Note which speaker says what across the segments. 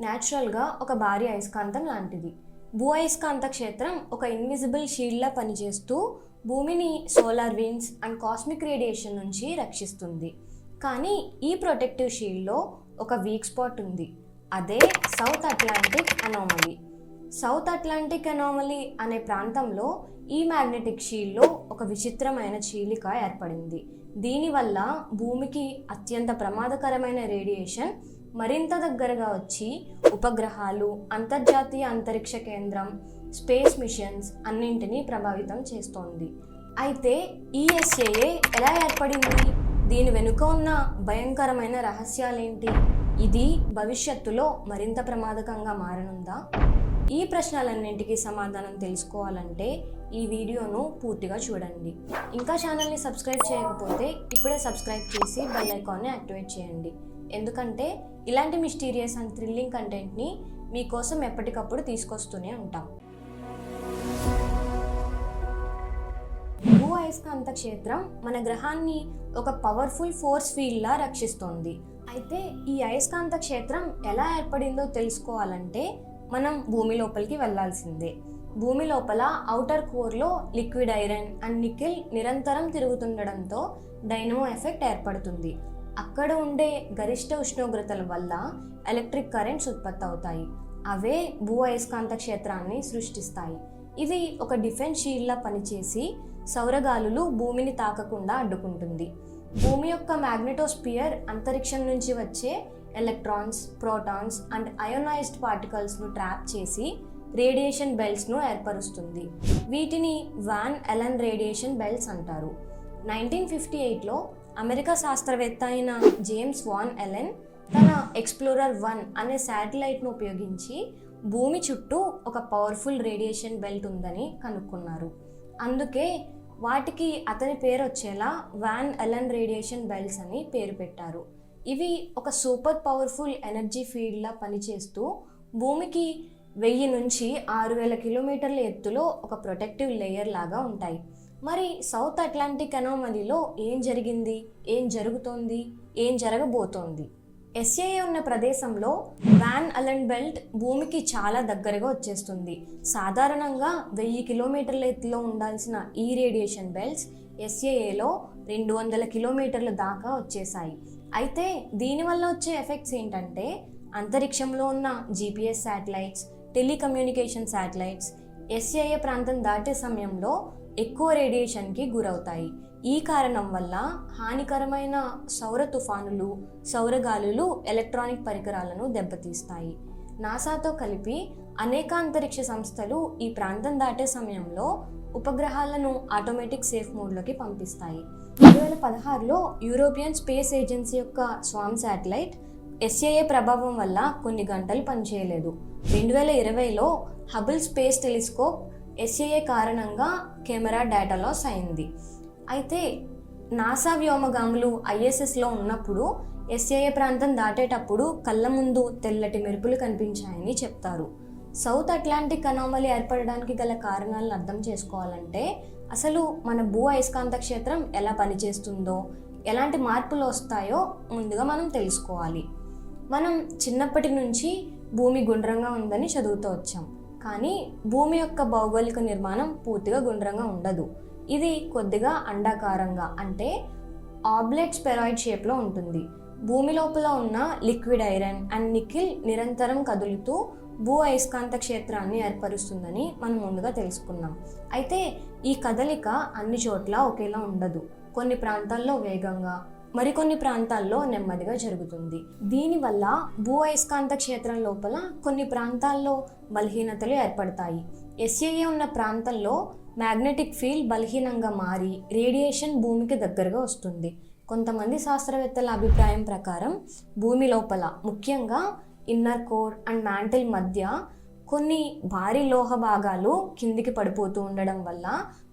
Speaker 1: న్యాచురల్గా ఒక భారీ అయస్కాంతం లాంటిది. భూ అయస్కాంత క్షేత్రం ఒక ఇన్విజిబుల్ షీల్డ్లా పనిచేస్తూ భూమిని solar winds and cosmic radiation నుంచి రక్షిస్తుంది. కానీ ఈ ప్రొటెక్టివ్ షీల్డ్లో ఒక వీక్ స్పాట్ ఉంది. అదే south Atlantic anomaly. South Atlantic anomaly అనే ప్రాంతంలో ఈ మ్యాగ్నెటిక్ షీల్డ్లో ఒక విచిత్రమైన చీలిక ఏర్పడింది. దీనివల్ల భూమికి అత్యంత ప్రమాదకరమైన రేడియేషన్ మరింత దగ్గరగా వచ్చి ఉపగ్రహాలు అంతర్జాతీయ అంతరిక్ష కేంద్రం స్పేస్ మిషన్స్ అన్నింటినీ ప్రభావితం చేస్తోంది. అయితే ఈఎస్ఏఏ ఎలా ఏర్పడింది? దీని వెనుక ఉన్న భయంకరమైన రహస్యాలేంటి? ఇది భవిష్యత్తులో మరింత ప్రమాదకంగా మారనుందా? ఈ ప్రశ్నలన్నింటికీ సమాధానం తెలుసుకోవాలంటే ఈ వీడియోను పూర్తిగా చూడండి. ఇంకా ఛానల్ని సబ్స్క్రైబ్ చేయకపోతే ఇప్పుడే సబ్స్క్రైబ్ చేసి బెల్ ఐకాన్ని యాక్టివేట్ చేయండి. ఎందుకంటే ఇలాంటి మిస్టీరియస్ అండ్ థ్రిల్లింగ్ కంటెంట్ని మీకోసం ఎప్పటికప్పుడు తీసుకొస్తూనే ఉంటాం. భూ అయస్కాంత క్షేత్రం మన గ్రహాన్ని ఒక పవర్ఫుల్ ఫోర్స్ ఫీల్డ్లా రక్షిస్తోంది. అయితే ఈ అయస్కాంత క్షేత్రం ఎలా ఏర్పడిందో తెలుసుకోవాలంటే మనం భూమి లోపలికి వెళ్ళాల్సిందే భూమి లోపల ఔటర్ కోర్లో లిక్విడ్ ఐరన్ అండ్ నికెల్ నిరంతరం తిరుగుతుండడంతో డైనమో ఎఫెక్ట్ ఏర్పడుతుంది. అక్కడ ఉండే గరిష్ట ఉష్ణోగ్రతల వల్ల ఎలక్ట్రిక్ కరెంట్స్ ఉత్పత్తి అవుతాయి అవే భూ అయస్కాంత క్షేత్రాన్ని సృష్టిస్తాయి. ఇది ఒక డిఫెన్స్ షీల్డ్లా పనిచేసి సౌరగాలులు భూమిని తాకకుండా అడ్డుకుంటుంది. భూమి యొక్క మ్యాగ్నెటోస్పియర్ అంతరిక్షం నుంచి వచ్చే ఎలక్ట్రాన్స్ ప్రోటాన్స్ అండ్ అయోనైజ్డ్ పార్టికల్స్ను ట్రాప్ చేసి రేడియేషన్ బెల్ట్స్ను ఏర్పరుస్తుంది. వీటిని వాన్ ఎలన్ రేడియేషన్ బెల్ట్స్ అంటారు. నైన్టీన్ ఫిఫ్టీ ఎయిట్లో అమెరికా శాస్త్రవేత్త అయిన జేమ్స్ వాన్ ఎలెన్ తన ఎక్స్ప్లోరర్ వన్ అనే శాటిలైట్ను ఉపయోగించి భూమి చుట్టూ ఒక పవర్ఫుల్ రేడియేషన్ బెల్ట్ ఉందని కనుక్కున్నారు. అందుకే వాటికి అతని పేరు వచ్చేలా వాన్ ఎలన్ రేడియేషన్ బెల్ట్స్ అని పేరు పెట్టారు. ఇవి ఒక సూపర్ పవర్ఫుల్ ఎనర్జీ ఫీల్డ్లా పనిచేస్తూ భూమికి వెయ్యి నుంచి ఆరు వేల కిలోమీటర్ల ఎత్తులో ఒక ప్రొటెక్టివ్ లేయర్ లాగా ఉంటాయి. మరి సౌత్ అట్లాంటిక్ అనోమలీలో ఏం జరిగింది? ఏం జరుగుతోంది? ఏం జరగబోతోంది? ఎస్ఏఏ ఉన్న ప్రదేశంలో వ్యాన్ అలన్ బెల్ట్ భూమికి చాలా దగ్గరగా వచ్చేస్తుంది. సాధారణంగా వెయ్యి కిలోమీటర్ల ఎత్తులో ఉండాల్సిన ఈ రేడియేషన్ బెల్ట్స్ ఎస్ఏఏలో రెండు వందల కిలోమీటర్ల దాకా వచ్చేసాయి అయితే దీనివల్ల వచ్చే ఎఫెక్ట్స్ ఏంటంటే అంతరిక్షంలో ఉన్న GPS satellites telecommunication satellites SAA ప్రాంతం దాటే సమయంలో ఎక్కువ రేడియేషన్కి గురవుతాయి. ఈ కారణం వల్ల హానికరమైన సౌర తుఫానులు సౌరగాలులు ఎలక్ట్రానిక్ పరికరాలను దెబ్బతీస్తాయి. నాసాతో కలిపి అనేక అంతరిక్ష సంస్థలు ఈ ప్రాంతం దాటే సమయంలో ఉపగ్రహాలను ఆటోమేటిక్ సేఫ్ మోడ్లోకి పంపిస్తాయి. రెండు వేల పదహారులో యూరోపియన్ స్పేస్ ఏజెన్సీ యొక్క స్వామ్ శాటిలైట్ ఎస్ఏఏ ప్రభావం వల్ల కొన్ని గంటలు పనిచేయలేదు. రెండు వేల ఇరవైలో హబుల్ స్పేస్ టెలిస్కోప్ ఎస్ఏఏ కారణంగా కెమెరా డేటా లాస్ అయింది. అయితే నాసా వ్యోమగాములు ఐఎస్ఎస్లో ఉన్నప్పుడు ఎస్ఏఏ ప్రాంతం దాటేటప్పుడు కళ్ళ ముందు తెల్లటి మెరుపులు కనిపించాయని చెప్తారు. సౌత్ అట్లాంటిక్ అనామలి ఏర్పడడానికి గల కారణాలను అర్థం చేసుకోవాలంటే అసలు మన భూ అయస్కాంత క్షేత్రం ఎలా పనిచేస్తుందో ఎలాంటి మార్పులు వస్తాయో ముందుగా మనం తెలుసుకోవాలి. మనం చిన్నప్పటి నుంచి భూమి గుండ్రంగా ఉందని చదువుతూ వచ్చాం. కానీ భూమి యొక్క భౌగోళిక నిర్మాణం పూర్తిగా గుండ్రంగా ఉండదు. ఇది కొద్దిగా అండాకారంగా అంటే ఆబ్లెట్ స్పెరాయిడ్ షేప్లో ఉంటుంది. భూమి లోపల ఉన్న లిక్విడ్ ఐరన్ అండ్ నిఖిల్ నిరంతరం కదులుతూ భూ అయస్కాంత క్షేత్రాన్ని ఏర్పరుస్తుందని మనం ముందుగా తెలుసుకున్నాం. అయితే ఈ కదలిక అన్ని చోట్ల ఒకేలా ఉండదు. కొన్ని ప్రాంతాల్లో వేగంగా మరికొన్ని ప్రాంతాల్లో నెమ్మదిగా జరుగుతుంది. దీనివల్ల భూ అయస్కాంత క్షేత్రం లోపల కొన్ని ప్రాంతాల్లో బలహీనతలు ఏర్పడతాయి. ఎస్ఏఏ ఉన్న ప్రాంతంలో మ్యాగ్నెటిక్ ఫీల్డ్ బలహీనంగా మారి రేడియేషన్ భూమికి దగ్గరగా వస్తుంది. కొంతమంది శాస్త్రవేత్తల అభిప్రాయం ప్రకారం భూమి లోపల ముఖ్యంగా ఇన్నర్ కోర్ అండ్ మ్యాంటిల్ మధ్య కొన్ని భారీ లోహ భాగాలు కిందికి పడిపోతూ ఉండడం వల్ల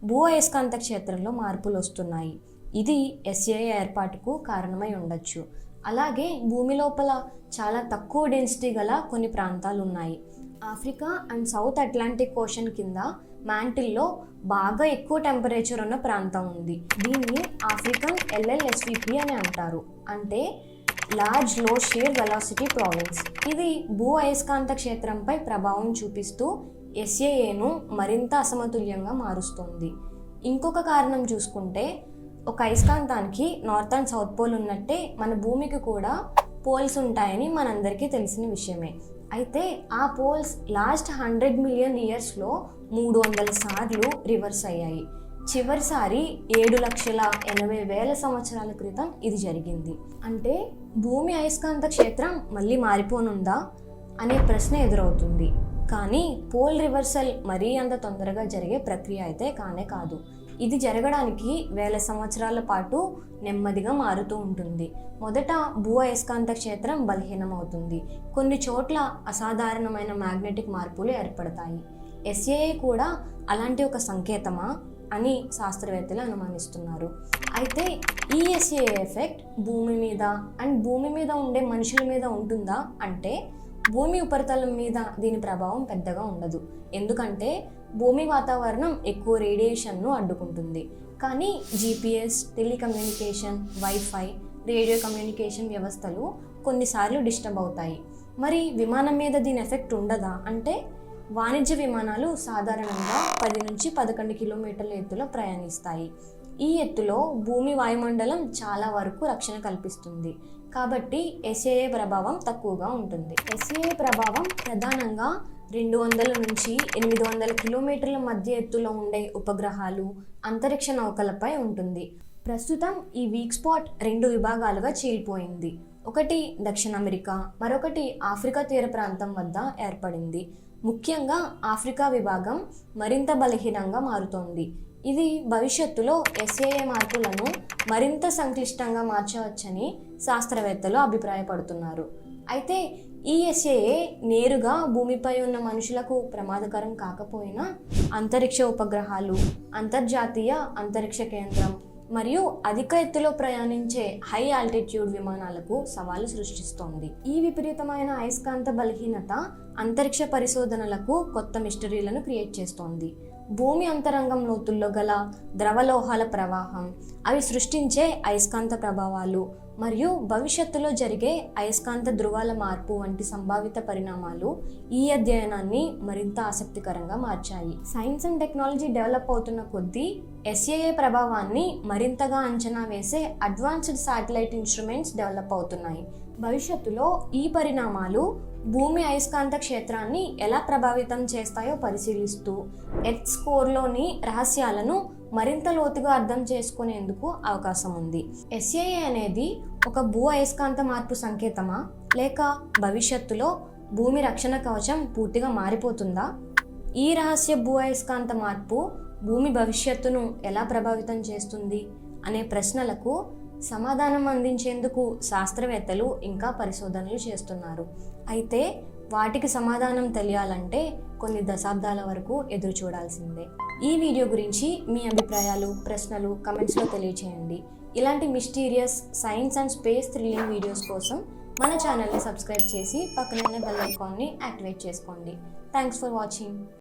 Speaker 1: భూ అయస్కాంత క్షేత్రంలో మార్పులు వస్తున్నాయి. ఇది ఎస్ఏ ఏర్పాటుకు కారణమై ఉండొచ్చు. అలాగే భూమి లోపల చాలా తక్కువ డెన్సిటీ గల కొన్ని ప్రాంతాలు ఉన్నాయి Africa and south Atlantic ocean కింద మ్యాంటిల్లో బాగా ఎక్కువ టెంపరేచర్ ఉన్న ప్రాంతం ఉంది. దీన్ని ఆఫ్రికన్ ఎల్ఎల్ఎస్విపి అని అంటారు. అంటే లార్జ్లో షేర్ వెలాసిటీ ప్రావిన్స్ ఇది భూ అయస్కాంత క్షేత్రంపై ప్రభావం చూపిస్తూ ఎస్ఏఏను మరింత అసమతుల్యంగా మారుస్తుంది. ఇంకొక కారణం చూసుకుంటే ఒక అయస్కాంతానికి నార్త్ అండ్ సౌత్ పోల్ ఉన్నట్టే మన భూమికి కూడా పోల్స్ ఉంటాయని మనందరికీ తెలిసిన విషయమే. అయితే ఆ పోల్స్ లాస్ట్ హండ్రెడ్ మిలియన్ ఇయర్స్లో మూడు వందల సార్లు రివర్స్ అయ్యాయి. చివరిసారి ఏడు లక్షల ఎనభై వేల సంవత్సరాల క్రితం ఇది జరిగింది. అంటే భూమి అయస్కాంత క్షేత్రం మళ్ళీ మారిపోనుందా అనే ప్రశ్న ఎదురవుతుంది. కానీ పోల్ రివర్సల్ మరీ అంత తొందరగా జరిగే ప్రక్రియ అయితే కానే కాదు. ఇది జరగడానికి వేల సంవత్సరాల పాటు నెమ్మదిగా మారుతూ ఉంటుంది. మొదట భూ అయస్కాంత క్షేత్రం బలహీనమవుతుంది. కొన్ని చోట్ల అసాధారణమైన మ్యాగ్నెటిక్ మార్పులు ఏర్పడతాయి. ఎస్ఏఏ కూడా అలాంటి ఒక సంకేతమా అని శాస్త్రవేత్తలు అనుమానిస్తున్నారు. అయితే ఈ ఎస్ఏ ఎఫెక్ట్ భూమి మీద అండ్ భూమి మీద ఉండే మనుషుల మీద ఉంటుందా? అంటే భూమి ఉపరితలం మీద దీని ప్రభావం పెద్దగా ఉండదు. ఎందుకంటే భూమి వాతావరణం ఎక్కువ రేడియేషన్ను అడ్డుకుంటుంది. కానీ GPS telecommunication wifi radio communication వ్యవస్థలు కొన్నిసార్లు డిస్టర్బ్ అవుతాయి. మరి విమానం మీద దీని ఎఫెక్ట్ ఉండదా? అంటే వాణిజ్య విమానాలు సాధారణంగా పది నుంచి పదకొండు కిలోమీటర్ల ఎత్తులో ప్రయాణిస్తాయి. ఈ ఎత్తులో భూమి వాయుమండలం చాలా వరకు రక్షణ కల్పిస్తుంది. కాబట్టి ఎస్ఏఏ ప్రభావం తక్కువగా ఉంటుంది. ఎస్ఏఏ ప్రభావం ప్రధానంగా రెండు వందల నుంచి ఎనిమిది వందల కిలోమీటర్ల మధ్య ఎత్తులో ఉండే ఉపగ్రహాలు అంతరిక్ష నౌకలపై ఉంటుంది. ప్రస్తుతం ఈ వీక్ స్పాట్ రెండు విభాగాలుగా చీలిపోయింది. ఒకటి దక్షిణ అమెరికా మరొకటి ఆఫ్రికా తీర ప్రాంతం వద్ద ఏర్పడింది. ముఖ్యంగా ఆఫ్రికా విభాగం మరింత బలహీనంగా మారుతోంది. ఇది భవిష్యత్తులో ఎస్ఏఏ మార్పులను మరింత సంక్లిష్టంగా మార్చవచ్చని శాస్త్రవేత్తలు అభిప్రాయపడుతున్నారు. అయితే ఈ ఎస్ఏఏ నేరుగా భూమిపై ఉన్న మనుషులకు ప్రమాదకరం కాకపోయినా అంతరిక్ష ఉపగ్రహాలు అంతర్జాతీయ అంతరిక్ష కేంద్రం మరియు అధిక ఎత్తులో ప్రయాణించే హై ఆల్టిట్యూడ్ విమానాలకు సవాలు సృష్టిస్తోంది. ఈ విపరీతమైన అయస్కాంత బలహీనత అంతరిక్ష పరిశోధనలకు కొత్త మిస్టరీలను క్రియేట్ చేస్తోంది. భూమి అంతరంగం లోతుల్లో గల ద్రవలోహాల ప్రవాహం. అవి సృష్టించే అయస్కాంత ప్రభావాలు. మరియు భవిష్యత్తులో జరిగే అయస్కాంత ధృవాల మార్పు వంటి సంభావిత పరిణామాలు ఈ అధ్యయనాన్ని మరింత ఆసక్తికరంగా మార్చాయి. సైన్స్ అండ్ టెక్నాలజీ డెవలప్ అవుతున్న కొద్దీ ఎస్ఏఏ ప్రభావాన్ని మరింతగా అంచనా వేసే అడ్వాన్స్డ్ శాటిలైట్ ఇన్స్ట్రుమెంట్స్ డెవలప్ అవుతున్నాయి. భవిష్యత్తులో ఈ పరిణామాలు భూమి అయస్కాంత క్షేత్రాన్ని ఎలా ప్రభావితం చేస్తాయో పరిశీలిస్తూ ఎర్త్ స్కోర్లోని రహస్యాలను మరింత లోతుగా అర్థం చేసుకునేందుకు అవకాశం ఉంది. ఎస్ఏఏ అనేది ఒక భూ అయస్కాంత మార్పు సంకేతమా? లేక భవిష్యత్తులో భూమి రక్షణ కవచం పూర్తిగా మారిపోతుందా? ఈ రహస్య భూ అయస్కాంత మార్పు భూమి భవిష్యత్తును ఎలా ప్రభావితం చేస్తుంది? అనే ప్రశ్నలకు సమాధానం అందించేందుకు శాస్త్రవేత్తలు ఇంకా పరిశోధనలు చేస్తున్నారు. అయితే వాటికి సమాధానం తెలియాలంటే కొన్ని దశాబ్దాల వరకు ఎదురు చూడాల్సిందే. ఈ వీడియో గురించి మీ అభిప్రాయాలు ప్రశ్నలు కమెంట్స్లో తెలియచేయండి. ఇలాంటి mysterious science and space thrilling videos కోసం మన ఛానల్ని సబ్స్క్రైబ్ చేసి పక్కనే బెల్ ఐకాన్ని యాక్టివేట్ చేసుకోండి. Thanks for watching.